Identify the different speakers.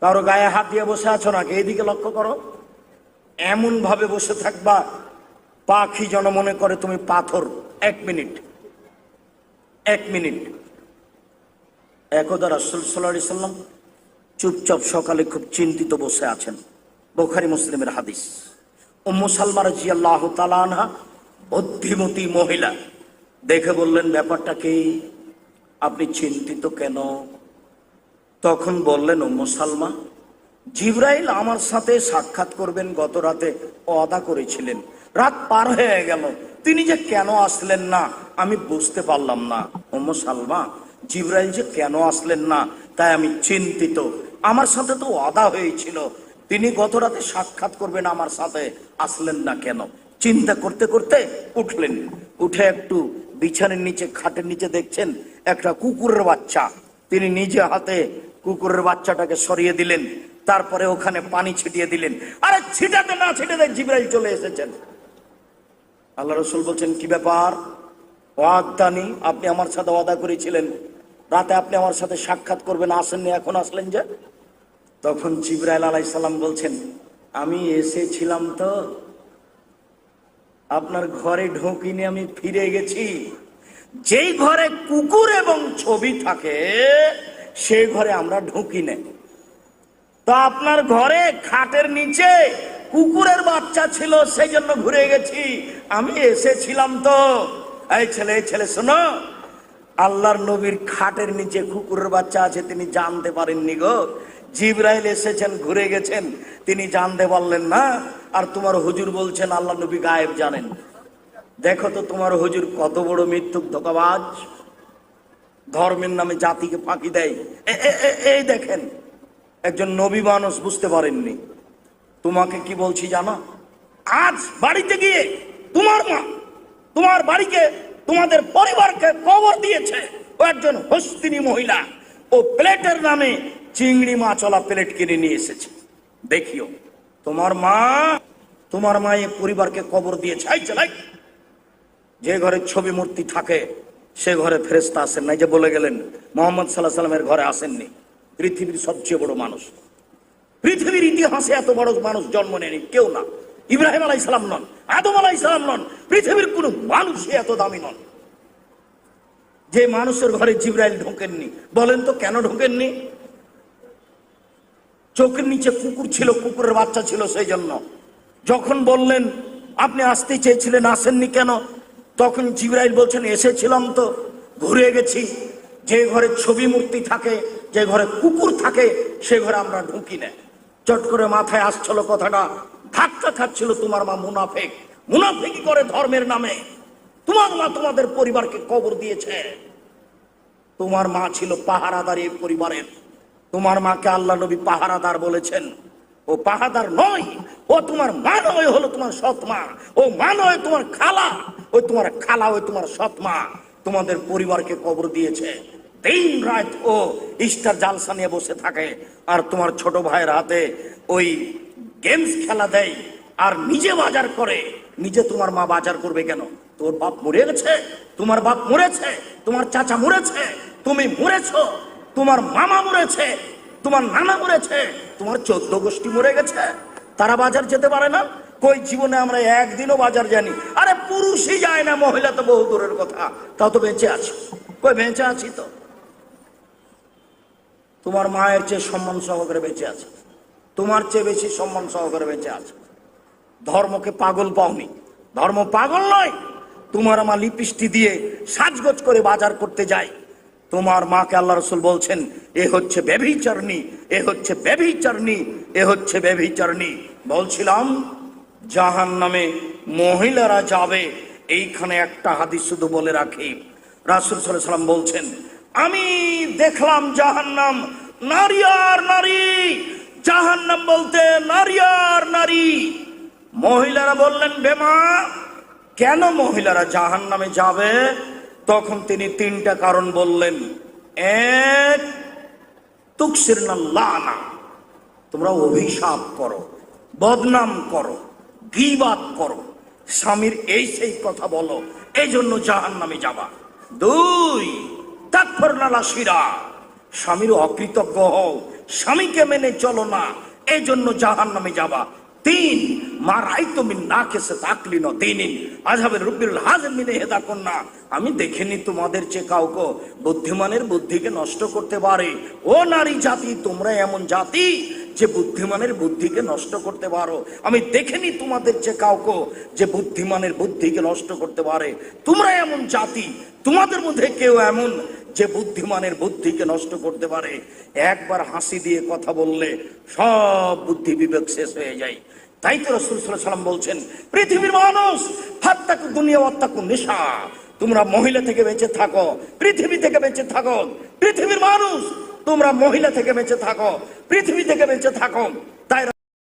Speaker 1: কারও গায়ে হাত দিয়ে বসে আছো নাকি? এইদিকে লক্ষ্য করো। এমন ভাবে বসে থাকবা, পাখি যেন মনে করে তুমি পাথর। এক মিনিট। এক মিনিট। একদা রাসুল সাল্লাহ সাল্লাম চুপচাপ সকালে খুব চিন্তিত বসে আছেন। বোখারি মুসলিমের হাদিস। উম্মু সালমার জি আল্লাহ তালানহা বুদ্ধিমতী মহিলা। দেখে বললেন, ব্যাপারটা কি? আপনি চিন্তিত কেন? তখন বললেন উম্মু সালমা জিব্রাইল আমার সাথে সাক্ষাৎ করবেন। গত রাতে অদা করেছিলেন। রাত পার হয়ে গেল। তিনি যে কেন আসলেন না, আমি বুঝতে পারলাম না। উম্মু সালমা জিব্রাইল যে কেন আসলেন না, তাই আমি চিন্তিত। আমার সাথে তো অদা হয়েছিল। তিনি গত রাতে সাক্ষাৎ করবেন আমার সাথে। আসলেন না কেন? চিন্তা করতে করতে উঠলেন। উঠে একটু বিছানের নিচে, খাটের নিচে দেখছেন, একটা কুকুরের বাচ্চা। তিনি নিজে হাতে কুকুরের বাচ্চাটাকে সরিয়ে দিলেন, তারপরে ওখানে পানি ছিটিয়ে দিলেন। আরে ছিটাতে না ছিটাতে জিব্রাইল চলে এসেছেন। আল্লাহ রসুল বলছেন, কি ব্যাপার? ওয়াদানি আপনি আমার সাথে ওয়াদা করেছিলেন। রাতে আপনি আমার সাথে সাক্ষাৎ করবেন, আসেননি, এখন আসলেন যে? তখন জিব্রাইল আলাইসাল্লাম বলছেন, আমি এসেছিলাম তো, আপনার ঘরে ঢোকিনি, আমি ফিরে গেছি। যেই ঘরে কুকুর এবং ছবি থাকে, সেই ঘরে আমরা ঢুকি না। তো আপনার ঘরে খাটের নিচে কুকুরের বাচ্চা ছিল, সেই জন্য ঘুরে গেছি। আমি এসেছিলাম তো। এই ছেলে এই ছেলে, শোনো। আল্লাহর নবীর খাটের নিচে কুকুরের বাচ্চা আছে, তিনি জানতে পারেননি গো। জিব্রাইল এসেছেন, ঘুরে গেছেন। তিনি জানতে পারলেন না। আর তোমার হুজুর বলছেন, আল্লাহ নবী গায়েব জানেন। দেখো তো তোমার হুজুর কত বড় মৃত্যুক ধোকাবাজ। ধর্মের নামে জাতিকে ফাঁকি দেয়। এই দেখেন, একজন নবী মানুষ বুঝতে পারেননি। তোমাকে কি বলছি জানো? আজ বাড়িতে গিয়ে তোমার মা তোমার বাড়িকে, তোমাদের পরিবারকে কবর দিয়েছে ও একজন হস্তিনী মহিলা। ও প্লেটের নামে চিংড়ি মাছওয়ালা প্লেট কিনে নিয়ে এসেছে। দেখিও, তোমার মা তোমার মা এই পরিবারকে কবর দিয়েছে। যে ঘরে ছবি মূর্তি থাকে, সে ঘরে ফেরেস্তা আসেন নাই। যে বলে গেলেন, মোহাম্মদ সাল্লাহ সাল্লামের ঘরে আসেননি। পৃথিবীর সবচেয়ে বড় মানুষ। পৃথিবীর ইতিহাসে এত বড় মানুষ জন্ম নেয়নি, কেউ না। ইব্রাহিম আলাই সালাম নন, আদম আলাই সালাম নন, পৃথিবীর কোনো মানুষই এত দামি নন। যে মানুষের ঘরে জিব্রাইল ঢোকেননি, বলেন তো কেন ঢোকেননি? চোখের নিচে কুকুর ছিল, কুকুরের বাচ্চা ছিল সেই জন্য। যখন বললেন, আপনি আসতে চেয়েছিলেন, আসেননি কেন? তখন জিব্রাইল বলছেন, এসেছিলাম তো, ঘুরে গেছি। যে ঘরে ছবি মূর্তি থাকে, যে ঘরে কুকুর থাকে, সে ঘরে আমরা ঢুকি না। চট করে মাথায় আসছিল কথাটা। ধাক্কা খাচ্ছিল তোমার মা মুনাফেক। মুনাফেকি করে ধর্মের নামে? তোমার মা তোমাদের পরিবারকে কবর দিয়েছে। তোমার মা ছিল পাহারাদার এই পরিবারের। তোমার মাকে আল্লাহ নবী পাহারাদার বলেছেন। ও পাহাদার নয়, ও তোমার মা নয় হলো তোমার সৎ মা। ও মা নয়, তোমার খালা। ওই তোমার খালা, ওই তোমার সৎ মা তোমাদের পরিবারকে কবর দিয়েছে। দিন রাত ও ইস্টার জালসা নিয়ে বসে থাকে আর তোমার ছোট ভাইয়ের হাতে ওই গেমস খেলা দেয় আর নিজে বাজার করে। নিজে তোমার মা বাজার করবে কেন? তোর বাপ মরে গেছে, তোমার বাপ মরেছে, তোমার চাচা মরেছে, তুমি মরেছো, তোমার মামা মরেছে, তোমার নানা মরেছে, তোমার চোদ্দ গোষ্ঠী মরে গেছে। তারা বাজার যেতে পারে না কই জীবনে আমরা একদিনও বাজার জানি আরে পুরুষই যায় না, মহিলা তো বহু দূরের কথা। তাও তো বেঁচে আছি। কই বেঁচে আছি তো? তোমার মায়ের চেয়ে সম্মান সহকারে বেঁচে আছে। তোমার চেয়ে বেশি সম্মান সহকারে বেঁচে আছে। ধর্মকে পাগল পাওনি। ধর্ম পাগল নয়। তোমার মা লিপিস্টি দিয়ে সাজগোজ করে বাজার করতে যায়। তোমার মাকে আল্লাহ রসুল বলছেন, এ হচ্ছে ব্যভিচারণী, এ হচ্ছে ব্যভিচারণী, এ হচ্ছে ব্যভিচারণী। বলছিলাম জাহান নামে মহিলারা যাবে, এইখানে একটা হাদিস শুধু বলে রাখি। রাসুল সাল্লাম বলছেন, আমি দেখলাম জাহান্নাম, নারী আর নারী। জাহান্নাম বলতে নারী আর নারী। মহিলারা বললেন, বেমা, কেন মহিলারা জাহান নামে যাবে? তখন তিনি তিনটা কারণ বললেন। এক তুকসির লানা, তোমরা অভিশাপ করো, বদনাম করো। গিবাদ করো। স্বামীর এই সেই কথা বলো এই জন্য জাহান নামে যাবা। দুই তাৎপর নালা শিরা। স্বামীর অকৃতজ্ঞ হও, স্বামীকে মেনে চলো না এই জন্য জাহান নামে যাবা। তিন, মা রাইতো না কেসে তাকলি ন দিনিন। আজহাবের রুবিল হাজের মিনে হেদা কন্যা। আমি দেখিনি তোমাদের চেয়ে কাউকে বুদ্ধিমানের বুদ্ধিকে নষ্ট করতে পারে। ও নারী জাতি, তোমরা এমন জাতি যে বুদ্ধিমানের বুদ্ধিকে নষ্ট করতে পারো, আমি দেখিনি তোমাদের যে কাউকে যে বুদ্ধিমানের বুদ্ধিকে নষ্ট করতে পারে। তোমরা এমন জাতি, তোমাদের মধ্যে কেউ এমন যে বুদ্ধিমানের বুদ্ধিকে নষ্ট করতে পারে। একবার হাসি দিয়ে কথা বললে সব বুদ্ধি বিবেক শেষ হয়ে যায়। তাই তো রসুল বলছেন, পৃথিবীর মানুষ হাত্তাকু দুনিয়া অত্তাকু নেশা। তোমরা মহিলা থেকে বেঁচে থাকো, পৃথিবী থেকে বেঁচে থাকো। পৃথিবীর মানুষ তোমরা মহিলা থেকে বেঁচে থাকো পৃথিবী থেকে বেঁচে থাকো।